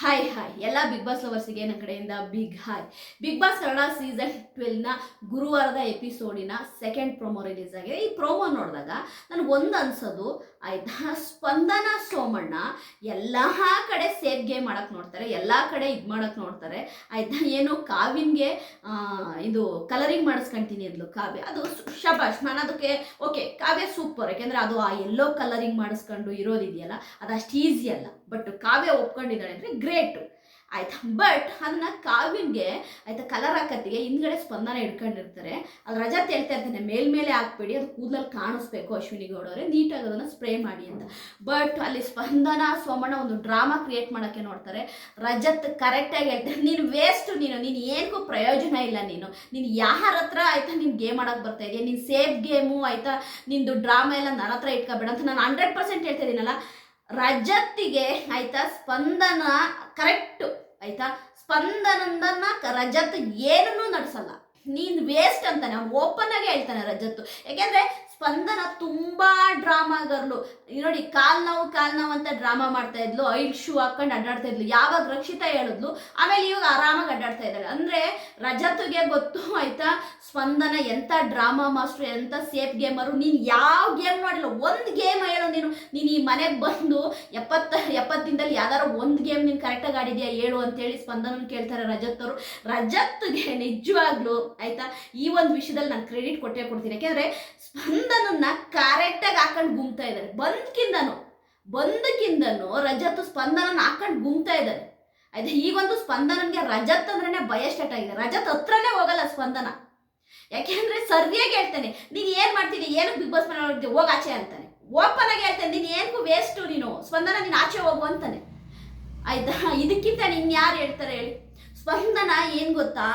Hi hi ಎಲ್ಲ big boss ಲವರ್ಸಿಗೆ ನನ್ನ ಕಡೆಯಿಂದ big hi big boss Kannada season ಟ್ವೆಲ್ನ ಗುರುವಾರದ ಎಪಿಸೋಡಿನ ಸೆಕೆಂಡ್ ಪ್ರೊಮೋ ರಿಲೀಸ್ ಆಗಿದೆ. ಈ ಪ್ರೊಮೋ ನೋಡಿದಾಗ ನನಗೆ ಒಂದು ಅನ್ಸೋದು, ಆಯ್ತಾ? ಸ್ಪಂದನ ಸೋಮಣ್ಣ ಎಲ್ಲ ಕಡೆ ಸೇಬ್ಗೆ ಮಾಡಕ್ ನೋಡ್ತಾರೆ, ಎಲ್ಲ ಕಡೆ ಇದು ಮಾಡಕ್ಕೆ ನೋಡ್ತಾರೆ. ಆಯ್ತಾ? ಏನು ಕಾವಿನ್ಗೆ ಇದು ಕಲರಿಂಗ್ ಮಾಡಿಸ್ಕೊಂತೀನಿ ಅಂದ್ಲು ಕಾವ್ಯ. ಅದು ಶಬಾಷ್, ನಾನು ಅದಕ್ಕೆ ಓಕೆ ಕಾವ್ಯ ಸೂಪರ್ ಯಾಕೆಂದರೆ ಅದು ಆ ಎಲ್ಲೋ ಕಲರಿಂಗ್ ಮಾಡಿಸ್ಕೊಂಡು ಇರೋದಿದೆಯಲ್ಲ, ಅದು ಅಷ್ಟು ಈಸಿ ಅಲ್ಲ. ಬಟ್ ಕಾವ್ಯ ಒಪ್ಕೊಂಡಿದ್ದಾಳೆ ಅಂದರೆ ಗ್ರೇಟು ಆಯ್ತಾ? ಬಟ್ ಅದನ್ನ ಕಾವಿನ್ಗೆ ಆಯ್ತಾ ಕಲರ್ ಹಾಕತ್ತಿಗೆ ಹಿಂದ್ಗಡೆ ಸ್ಪಂದನ ಇಟ್ಕೊಂಡಿರ್ತಾರೆ ಅದು ರಜತ್ ಹೇಳ್ತಾ ಇರ್ತಾನೆ. ಮೇಲ್ಮೇಲೆ ಹಾಕ್ಬೇಡಿ, ಅದು ಕೂದಲಲ್ಲಿ ಕಾಣಿಸ್ಬೇಕು ಅಶ್ವಿನಿ ಗೌಡ ಅವರೇ ನೀಟಾಗಿ ಅದನ್ನು ಸ್ಪ್ರೇ ಮಾಡಿ ಅಂತ. ಬಟ್ ಅಲ್ಲಿ ಸ್ಪಂದನ, ಸೋಮಣ್ಣ ಒಂದು ಡ್ರಾಮಾ ಕ್ರಿಯೇಟ್ ಮಾಡೋಕ್ಕೆ ನೋಡ್ತಾರೆ. ರಜತ್ ಕರೆಕ್ಟಾಗಿ ಹೇಳ್ತಾರೆ ನೀನು ವೇಸ್ಟ್ ನೀನು. ನೀನು ಏನಕ್ಕೂ ಪ್ರಯೋಜನ ಇಲ್ಲ ನೀನು. ನೀನು ಯಾರ ಹತ್ರ, ಆಯ್ತಾ, ನೀನು ಗೇಮ್ ಆಡೋಕೆ ಬರ್ತಾ ಇದೆಯಾ? ನೀನು ಸೇಫ್ ಗೇಮು ಆಯ್ತಾ, ನಿಂದು ಡ್ರಾಮಾ ಎಲ್ಲ ನನ್ನ ಹತ್ರ ಇಟ್ಕೋಬೇಡ ಅಂತ ನಾನು ಹಂಡ್ರೆಡ್ ಪರ್ಸೆಂಟ್ ಹೇಳ್ತಾ ಇದೀನಲ್ಲ. ರಜತ್ತಿಗೆ ಆಯ್ತಾ ಸ್ಪಂದನ ಕರೆಕ್ಟು ಆಯ್ತಾ? ಸ್ಪಂದನಂದನ್ನ ರಜತ್ ಏನನ್ನೂ ನಡೆಸಲ್ಲ. ನೀನು ವೇಸ್ಟ್ ಅಂತಾನೆ ಓಪನ್ ಆಗಿ ಹೇಳ್ತಾನೆ ರಜತ್ತು. ಯಾಕೆಂದ್ರೆ ಸ್ಪಂದನ ತುಂಬಾ ಡ್ರಾಮಾ ಗರ್ಲು. ನೋಡಿ ಕಾಲ್ ನೋವು ಕಾಲ್ ನೋವು ಅಂತ ಡ್ರಾಮಾ ಮಾಡ್ತಾ ಇದ್ಲು. ಐಲ್ ಶೂ ಹಾಕೊಂಡು ಅಡ್ಡಾಡ್ತಾ ಇದ್ಲು. ಯಾವಾಗ ರಕ್ಷಿತಾ ಹೇಳಿದ್ಲು, ಆಮೇಲೆ ಇವಾಗ ಆರಾಮಾಗಿ ಅಡ್ಡಾಡ್ತಾ ಇದ್ದಾಳೆ. ಅಂದ್ರೆ ರಜತ್ಗೆ ಗೊತ್ತು, ಆಯ್ತಾ? ಸ್ಪಂದನ ಎಂತ ಡ್ರಾಮಾ ಮಾಸ್ಟರ್, ಎಂತ ಸೇಫ್ ಗೇಮರು, ನೀನು ಯಾವ ಗೇಮ್ ನೋಡಿಲ್ಲ. ಒಂದು ಗೇಮ್ ಹೇಳು ನೀನು. ನೀನು ಈ ಮನೆಗೆ ಬಂದು ಎಪ್ಪತ್ತ ದಿನದಲ್ಲಿ ಯಾವ್ದಾರು ಒಂದು ಗೇಮ್ ನೀನು ಕರೆಕ್ಟಾಗಿ ಆಡಿದ್ಯಾ ಹೇಳು ಅಂತೇಳಿ ಸ್ಪಂದನ ಕೇಳ್ತಾರೆ ರಜತ್ ಅವರು. ರಜತ್ಗೆ ನಿಜವಾಗ್ಲೂ, ಆಯ್ತಾ? ಈ ಒಂದು ವಿಷಯದಲ್ಲಿ ನಾನು ಕ್ರೆಡಿಟ್ ಕೊಟ್ಟೇ ಕೊಡ್ತೀನಿ. ಯಾಕೆಂದ್ರೆ ಸ್ಪಂದನನ್ನ ಕರೆಕ್ಟಾಗಿ ಹಾಕೊಂಡು ಗುಮ್ತಾ ಇದ್ದಾರೆ ಬಂದ್ಕಿಂದನು ಬಂದಕ್ಕಿಂದನು ರಜತ್ ಸ್ಪಂದನನ ಹಾಕೊಂಡು ಗುಮ್ತಾ ಇದ್ದಾರೆ ಆಯ್ತಾ ಈಗೊಂದು ಸ್ಪಂದನನ್ಗೆ ರಜತ್ ಅಂದ್ರೇನೆ ಭಯ ಸ್ಟಾರ್ಟ್ ಆಗಿದೆ. ರಜತ್ ಹತ್ರನೇ ಹೋಗಲ್ಲ ಸ್ಪಂದನ. ಯಾಕೆಂದ್ರೆ ಸರಿಯಾಗಿ ಹೇಳ್ತಾನೆ, ನೀನು ಏನ್ ಮಾಡ್ತೀನಿ ಏನು ಬಿಗ್ ಬಾಸ್ ಮನೆ ಹೋಗ ಆಚೆ ಅಂತಾನೆ. ಓಪನ್ ಆಗಿ ಹೇಳ್ತಾನೆ, ನೀನು ಏನಕ್ಕೂ ವೇಸ್ಟು ನೀನು. ಸ್ಪಂದನ ನೀನು ಆಚೆ ಹೋಗು ಅಂತಾನೆ. ಆಯ್ತಾ? ಇದಕ್ಕಿಂತ ನಿನ್ನ ಯಾರು ಹೇಳ್ತಾರೆ ಹೇಳಿ? ಸ್ಪಂದನ ಏನು ಗೊತ್ತಾ?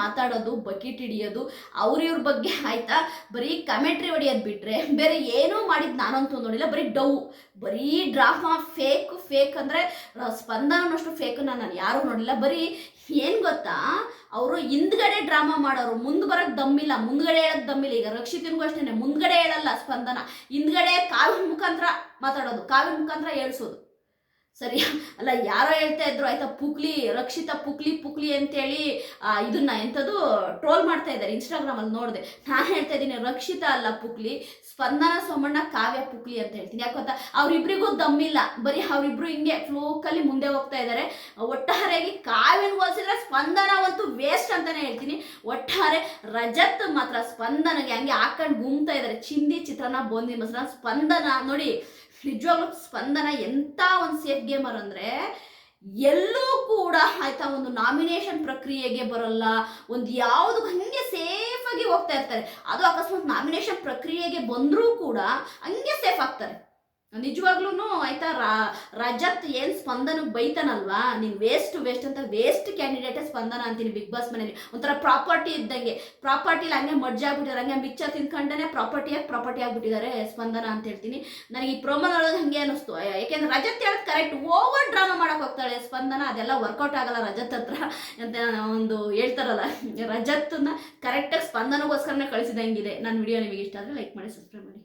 ಮಾತಾಡೋದು, ಬಕೆಟ್ ಹಿಡಿಯೋದು ಅವ್ರಿವ್ರ ಬಗ್ಗೆ ಆಯ್ತಾ? ಬರೀ ಕಮೆಂಟ್ರಿ ಹೊಡಿಯೋದು ಬಿಟ್ರೆ ಬೇರೆ ಏನೂ ಮಾಡಿದ್ದು ನಾನಂತೂ ನೋಡಿಲ್ಲ. ಬರೀ ಡೌ, ಬರೀ ಡ್ರಾಮಾ ಫೇಕ್ ಫೇಕ್ ಅಂದರೆ ಸ್ಪಂದನಷ್ಟು ಫೇಕ್ ನಾನು ಯಾರೂ ನೋಡಿಲ್ಲ. ಬರೀ ಏನು ಗೊತ್ತಾ? ಅವರು ಹಿಂದ್ಗಡೆ ಡ್ರಾಮಾ ಮಾಡೋರು, ಮುಂದೆ ಬರೋಕ್ಕೆ ದಮ್ಮಿಲ್ಲ ಮುಂದ್ಗಡೆ ಹೇಳೋದು ದಮ್ಮಿಲ್ಲ ಈಗ ರಕ್ಷಿತನಿಗೂ ಅಷ್ಟೇ ಮುಂದ್ಗಡೆ ಹೇಳಲ್ಲ ಸ್ಪಂದನ. ಹಿಂದ್ಗಡೆ ಕಾವಿನ ಮುಖಾಂತರ ಮಾತಾಡೋದು ಕಾವಿನ ಮುಖಾಂತರ ಹೇಳ್ಸೋದು. ಸರಿ, ಅಲ್ಲ, ಯಾರೋ ಹೇಳ್ತಾ ಇದ್ರು, ಆಯ್ತಾ, ಪುಕ್ಲಿ, ರಕ್ಷಿತಾ ಪುಕ್ಲಿ ಪುಕ್ಲಿ ಅಂತೇಳಿ ಇದನ್ನ ಎಂಥದ್ದು ಟ್ರೋಲ್ ಮಾಡ್ತಾ ಇದ್ದಾರೆ ಇನ್ಸ್ಟಾಗ್ರಾಮಲ್ಲಿ ನೋಡಿದೆ. ನಾನು ಹೇಳ್ತಾ ಇದ್ದೀನಿ, ರಕ್ಷಿತಾ ಅಲ್ಲ ಪುಕ್ಲಿ, ಸ್ಪಂದನ ಸೋಮಣ್ಣ ಕಾವ್ಯ ಪುಕ್ಲಿ ಅಂತ ಹೇಳ್ತೀನಿ. ಯಾಕೆ ಗೊತ್ತಾ? ಅವರಿಬ್ರಿಗೂ ದಮ್ಮಿಲ್ಲ ಬರೀ ಅವರಿಬ್ರು ಹಿಂಗೆ ಫ್ಲೋಕಲ್ಲಿ ಮುಂದೆ ಹೋಗ್ತಾ ಇದ್ದಾರೆ ಒಟ್ಟಾರೆಯಾಗಿ ಕಾವ್ಯನ ಹೋಲಿಸಿದ್ರೆ ಸ್ಪಂದನ ಅಂತೂ ವೇಸ್ಟ್ ಅಂತಾನೆ ಹೇಳ್ತೀನಿ. ಒಟ್ಟಾರೆ ರಜತ್ ಮಾತ್ರ ಸ್ಪಂದನಗೆ ಹಂಗೆ ಹಾಕೊಂಡು ಗುಮ್ತಾ ಇದ್ದಾರೆ ಚಿಂದಿ, ಚಿತ್ರಾನ್ನ ಬೋಂದಿ ಮೊಸರನ್ನ ಸ್ಪಂದನ ನೋಡಿ, ನಿಜವಾಗ್ಲೂ ಸ್ಪಂದನ ಎಂಥ ಒಂದು ಸೇಫ್ ಗೇಮರ್ ಅಂದರೆ ಎಲ್ಲೂ ಕೂಡ ಆಯ್ತಾ ಒಂದು ನಾಮಿನೇಷನ್ ಪ್ರಕ್ರಿಯೆಗೆ ಬರಲ್ಲ, ಒಂದು ಯಾವುದು ಹಂಗೆ ಸೇಫಾಗಿ ಹೋಗ್ತಾ ಇರ್ತಾರೆ. ಅದು ಅಕಸ್ಮಾತ್ ನಾಮಿನೇಷನ್ ಪ್ರಕ್ರಿಯೆಗೆ ಬಂದರೂ ಕೂಡ ಹಂಗೆ ಸೇಫ್ ಆಗ್ತಾರೆ. ನಿಜವಾಗ್ಲೂ ಆಯ್ತಾ ರಜತ್ ಏನು ಸ್ಪಂದನಕ್ಕೆ ಬೈತಾನಲ್ವಾ? ನೀನು ವೇಸ್ಟ್ ವೇಸ್ಟ್ ಅಂತ ವೇಸ್ಟ್ ಕ್ಯಾಂಡಿಡೇಟೇ ಸ್ಪಂದನ ಅಂತೀನಿ ಬಿಗ್ ಬಾಸ್ ಮನೇಲಿ. ಒಂಥರ ಪ್ರಾಪರ್ಟಿ ಇದ್ದಂಗೆ. ಪ್ರಾಪರ್ಟಿಲಿ ಹಂಗೆ ಮಡ್ಜ್ ಆಗ್ಬಿಟ್ಟಿದ್ದಾರೆ ಹಂಗೆ ಮಿಚ್ಚ ತಿನ್ಕೊಂಡೇ ಪ್ರಾಪರ್ಟಿಯಾಗಿ ಪ್ರಾಪರ್ಟಿ ಆಗ್ಬಿಟ್ಟಿದ್ದಾರೆ ಸ್ಪಂದನ ಅಂತ ಹೇಳ್ತೀನಿ. ನನಗೆ ಈ ಪ್ರೊಮೋದೊಳಗೆ ಹಂಗೆ ಅನಿಸ್ತು ಯಾಕೆಂದ್ರೆ ರಜತ್ ಹೇಳೋದು ಕರೆಕ್ಟ್ ಓವರ್ ಡ್ರಾಮಾ ಮಾಡಕ್ ಹೋಗ್ತಾಳೆ ಸ್ಪಂದನ. ಅದೆಲ್ಲ ವರ್ಕೌಟ್ ಆಗಲ್ಲ ರಜತ್ ಹತ್ರ ಅಂತ ಒಂದು ಹೇಳ್ತಾರಲ್ಲ. ರಜತ್ತನ್ನ ಕರೆಕ್ಟಾಗಿ ಸ್ಪಂದನಗೋಸ್ಕರನೇ ಕಳಿಸಿದಂಗಿದೆ. ನನ್ನ ವಿಡಿಯೋ ನಿಮಗೆ ಇಷ್ಟ ಆದರೆ ಲೈಕ್ ಮಾಡಿ ಸಬ್ಸ್ಕ್ರೈಬ್ ಮಾಡಿ.